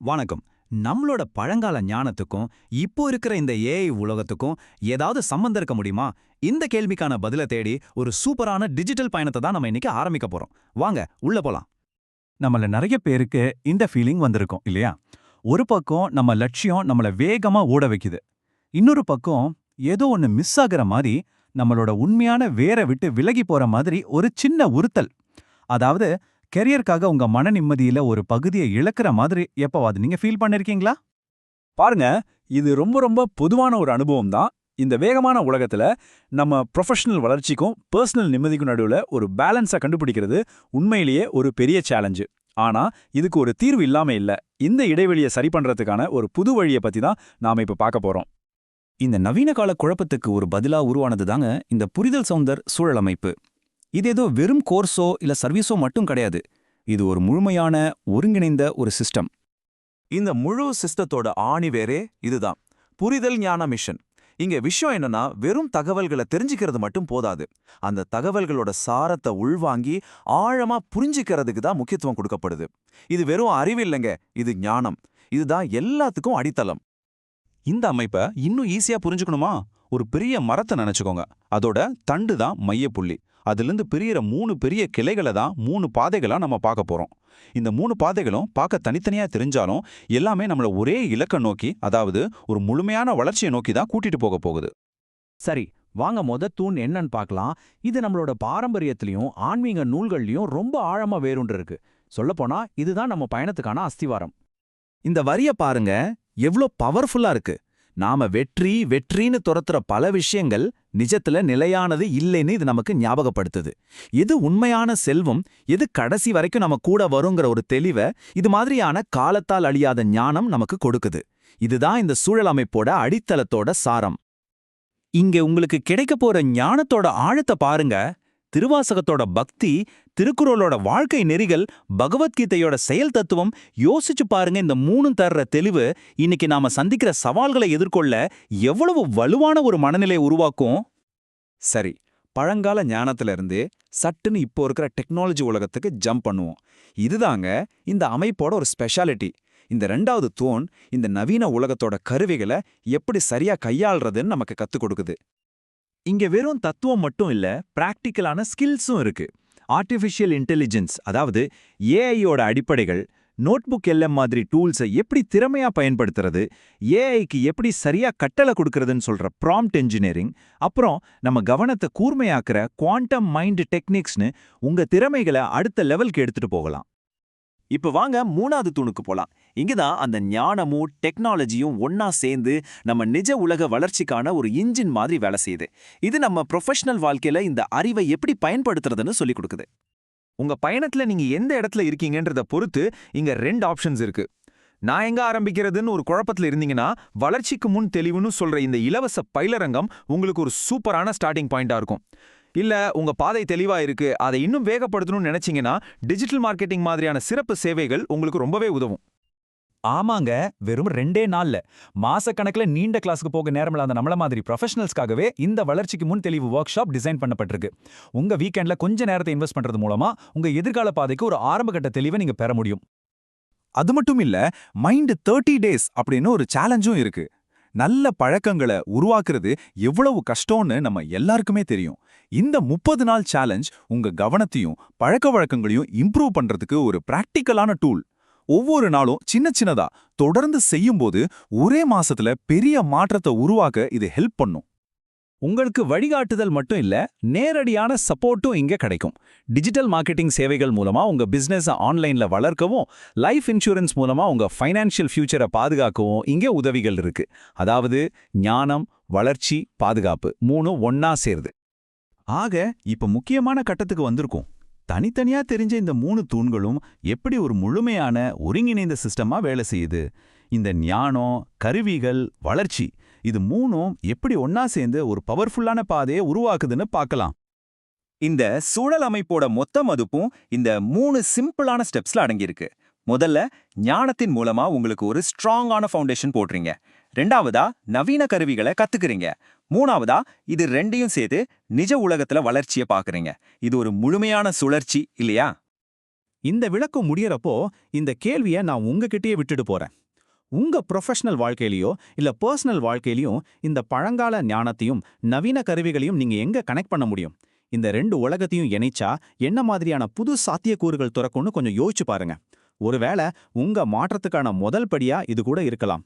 வணக்கம். நம்மளோட பழங்கால ஞானத்துக்கும் இப்போ இருக்கிற இந்த ஏஐ உலகத்துக்கும் ஏதாவது சம்பந்தம் இருக்க முடியுமா? இந்த கேள்விக்கான பதிலை தேடி ஒரு சூப்பரான டிஜிட்டல் பயணத்தை தான் நம்ம இன்னைக்கு ஆரம்பிக்க போறோம். வாங்க உள்ள போலாம். நம்மள நிறைய பேருக்கு இந்த ஃபீலிங் வந்திருக்கும் இல்லையா? ஒரு பக்கம் நம்ம லட்சியம் நம்மள வேகமா ஓட வைக்குது. இன்னொரு பக்கம் ஏதோ ஒன்னு மிஸ் ஆகுற மாதிரி நம்மளோட உண்மையான வேரை விட்டு விலகி போற மாதிரி ஒரு சின்ன உறுத்தல். அதாவது கெரியருக்காக உங்க மன நிம்மதியில ஒரு பகுதியை இழக்கிற மாதிரி எப்பவாது நீங்க ஃபீல் பண்ணிருக்கீங்களா? பாருங்க இது ரொம்ப ரொம்ப பொதுவான ஒரு அனுபவம் தான். இந்த வேகமான உலகத்துல நம்ம ப்ரொஃபஷனல் வளர்ச்சிக்கும் பர்சனல் நிம்மதிக்கும் நடுவுல ஒரு பேலன்ஸை கண்டுபிடிக்கிறது உண்மையிலேயே ஒரு பெரிய சேலஞ்சு ஆனா இதுக்கு ஒரு தீர்வு இல்லாம இல்ல. இந்த இடைவெளியை சரி பண்றதுக்கான ஒரு புது வழியை பத்தி தான் நாம இப்ப பார்க்க போறோம். இந்த நவீன கால குழப்பத்துக்கு ஒரு பதிலா உருவானது தாங்க இந்த புரிதல் சவுந்தர் சூழலமைப்பு. இது ஏதோ வெறும் கோர்ஸோ இல்ல சர்வீஸோ மட்டும் கிடையாது. இது ஒரு முழுமையான ஒருங்கிணைந்த ஒரு சிஸ்டம். இந்த முழு சிஸ்டத்தோட ஆணிவேரே இதுதான். புரிதல் ஞான மிஷன். இங்க விஷயம் என்னன்னா வெறும் தகவல்களை தெரிஞ்சுக்கிறது மட்டும் போதாது. அந்த தகவல்களோட சாரத்தை உள்வாங்கி ஆழமா புரிஞ்சுக்கிறதுக்கு தான் முக்கியத்துவம் கொடுக்கப்படுது. இது வெறும் அறிவில்லைங்க இது ஞானம். இதுதான் எல்லாத்துக்கும் அடித்தளம். இந்த அமைப்பை இன்னும் ஈஸியா புரிஞ்சுக்கணுமா? ஒரு பெரிய மரத்தை நினைச்சுக்கோங்க. அதோட தண்டு தான் மையப்புள்ளி. அதிலிருந்து பிரியிற மூணு பெரிய கிளைகளை தான் மூணு பாதைகளா நம்ம பார்க்க போறோம். இந்த மூணு பாதைகளும் பார்க்க தனித்தனியா தெரிஞ்சாலும் எல்லாமே நம்மள ஒரே இலக்க நோக்கி அதாவது ஒரு முழுமையான வளர்ச்சியை நோக்கி தான் கூட்டிட்டு போக போகுது. சரி வாங்க மொத தூண் என்னன்னு பார்க்கலாம். இது நம்மளோட பாரம்பரியத்திலையும் ஆன்மீக நூல்கள்லயும் ரொம்ப ஆழமா வேரூன்று இருக்கு. சொல்லப்போனா இதுதான் நம்ம பயணத்துக்கான அஸ்திவாரம். இந்த வரிய பாருங்க. எவ்ளோ பவர்ஃபுல்லா இருக்கு. நாம வெற்றி வெற்றின்னு துரத்துற பல விஷயங்கள் நிஜத்துல நிலையானது இல்லைன்னு இது நமக்கு ஞாபகப்படுத்துது. எது உண்மையான செல்வம் எது கடைசி வரைக்கும் நம்ம கூட வருங்கிற ஒரு தெளிவை இது மாதிரியான காலத்தால் அழியாத ஞானம் நமக்கு கொடுக்குது. இதுதான் இந்த சூழல் அமைப்போட அடித்தளத்தோட சாரம். இங்க உங்களுக்கு கிடைக்க போற ஞானத்தோட ஆழத்தை பாருங்க. திருவாசகத்தோட பக்தி திருக்குறளோட வாழ்க்கை நெறிகள் பகவத்கீதையோட செயல் தத்துவம் யோசிச்சு பாருங்க இந்த மூணும் தர்ற தெளிவு இன்னைக்கு நாம சந்திக்கிற சவால்களை எதிர்கொள்ள எவ்வளவு வலுவான ஒரு மனநிலையை உருவாக்கும்? சரி பழங்கால ஞானத்திலிருந்து சட்டுன்னு இப்போ இருக்கிற டெக்னாலஜி உலகத்துக்கு ஜம்ப் பண்ணுவோம். இதுதாங்க இந்த அமைப்போட ஒரு ஸ்பெஷாலிட்டி இந்த ரெண்டாவது தோன் இந்த நவீன உலகத்தோட கருவிகளை எப்படி சரியா கையாள்றதுன்னு நமக்கு கத்துக் கொடுக்குது. இங்க வெறும் தத்துவம் மட்டும் இல்ல பிராக்டிக்கலான ஸ்கில்ஸும் இருக்கு. ஆர்டிஃபிஷியல் இன்டெலிஜென்ஸ் அதாவது ஏஐயோட அடிப்படைகள் நோட்புக் எல்எம் மாதிரி டூல்ஸை எப்படி திறமையா பயன்படுத்துறது ஏஐக்கு எப்படி சரியா கட்டளை கொடுக்கறதுன்னு சொல்ற ப்ராம்ப்ட் இன்ஜினியரிங் அப்புறம் நம்ம கவனத்தை கூர்மையாக்குற குவாண்டம் மைண்ட் டெக்னிக்ஸ்னு உங்க திறமைகளை அடுத்த லெவலுக்கு எடுத்துட்டு போகலாம். இப்ப வாங்க மூணாவது தூணுக்கு போலாம். இங்கதான் அந்த ஞானமும் டெக்னாலஜியும் ஒன்னா சேர்ந்து நம்ம நிஜ உலக வளர்ச்சிக்கான ஒரு இன்ஜின் மாதிரி வேலை செய்யுது. இது நம்ம ப்ரொஃபஷனல் வாழ்க்கையில இந்த அறிவை எப்படி பயன்படுத்துறதுன்னு சொல்லி கொடுக்குது. உங்க பயணத்துல நீங்க எந்த இடத்துல இருக்கீங்கன்றத பொறுத்து இங்க ரெண்டு ஆப்ஷன்ஸ் இருக்கு. நான் எங்க ஆரம்பிக்கிறதுன்னு ஒரு குழப்பத்துல இருந்தீங்கன்னா வளர்ச்சிக்கு முன் தெளிவுன்னு சொல்ற இந்த இலவச பயிலரங்கம் உங்களுக்கு ஒரு சூப்பரான ஸ்டார்டிங் பாயிண்டா இருக்கும். இல்ல உங்க பாதை தெளிவா இருக்கு. அதை இன்னும் வேகப்படுத்தணும்னு நினைச்சீங்கன்னா டிஜிட்டல் மார்க்கெட்டிங் மாதிரியான சிறப்பு சேவைகள் உங்களுக்கு ரொம்பவே உதவும். ஆமாங்க வெறும் ரெண்டே நாள்ல. மாசக்கணக்குல நீண்ட கிளாஸ்க்கு போக நேரமில்லாத நம்மள மாதிரி ப்ரொஃபஷனல்ஸ்க்காகவே இந்த வளர்ச்சிக்கு முன் தெளிவு ஒர்க் ஷாப் டிசைன் பண்ணப்பட்டிருக்கு. உங்க வீக்கெண்ட்ல கொஞ்ச நேரத்தை இன்வெஸ்ட் பண்றது மூலமா உங்க எதிர்கால பாதைக்கு ஒரு ஆரம்பகட்ட தெளிவை நீங்க பெற முடியும். அது மட்டும் இல்ல மைண்ட் தேர்ட்டி டேஸ் அப்படின்னு ஒரு சேலஞ்சும் இருக்கு. நல்ல பழக்கங்களை உருவாக்குறது எவ்வளவு கஷ்டம்னு நம்ம எல்லாருக்குமே தெரியும். இந்த முப்பது நாள் சேலஞ்ச் உங்க கவனத்தையும் பழக்க வழக்கங்களையும் இம்ப்ரூவ் பண்றதுக்கு ஒரு பிராக்டிக்கலான டூல் ஒவ்வொரு நாளும் சின்ன சின்னதா தொடர்ந்து செய்யும்போது ஒரே மாசத்துல பெரிய மாற்றத்தை உருவாக்க இது ஹெல்ப் பண்ணும். உங்களுக்கு வழிகாட்டுதல் மட்டும் இல்ல நேரடியான சப்போர்ட்டும் இங்க கிடைக்கும். டிஜிட்டல் மார்க்கெட்டிங் சேவைகள் மூலமா உங்க பிசினஸ ஆன்லைன்ல வளர்க்கவும் லைஃப் இன்சூரன்ஸ் மூலமா உங்க ஃபைனான்ஷியல் ஃபியூச்சரை பாதுகாக்கவும் இங்க உதவிகள் இருக்கு. அதாவது ஞானம் வளர்ச்சி பாதுகாப்பு மூணும் ஒன்னா சேருது ஆக இப்ப முக்கியமான கட்டத்துக்கு வந்திருக்கும். தனித்தனியா தெரிஞ்ச இந்த மூணு தூண்களும் எப்படி ஒரு முழுமையான ஒருங்கிணைந்த சிஸ்டமா வேலை செய்யுது? இந்த ஞானம் கருவிகள் வளர்ச்சி இது மூணும் எப்படி ஒன்னா சேர்ந்து ஒரு பவர்ஃபுல்லான பாதையை உருவாக்குதுன்னு பார்க்கலாம். இந்த சூழல் அமைப்போட மொத்த மதிப்பும் இந்த மூணு சிம்பிளான ஸ்டெப்ஸ்ல அடங்கியிருக்கு. முதல்ல ஞானத்தின் மூலமா உங்களுக்கு ஒரு ஸ்ட்ராங்கான ஃபவுண்டேஷன் போடுறீங்க. ரெண்டாவதா நவீன கருவிகளை கத்துக்கிறீங்க. மூணாவதா இது ரெண்டையும் சேர்த்து நிஜ உலகத்துல வளர்ச்சியை பாக்குறீங்க இது ஒரு முழுமையான சுழற்சி இல்லையா? இந்த விளக்கம் முடியறப்போ இந்த கேள்வியை நான் உங்ககிட்டயே விட்டுட்டு போறேன். உங்க ப்ரொஃபஷனல் வாழ்க்கையிலயோ இல்ல பர்சனல் வாழ்க்கையிலையும் இந்த பழங்கால ஞானத்தையும் நவீன கருவிகளையும் நீங்க எங்க கனெக்ட் பண்ண முடியும்? இந்த ரெண்டு உலகத்தையும் இணைச்சா என்ன மாதிரியான புது சாத்தியக்கூறுகள் துறக்கும்னு கொஞ்சம் யோசிச்சு பாருங்க. ஒருவேளை உங்க மாற்றத்துக்கான முதல் படியா இது கூட இருக்கலாம்.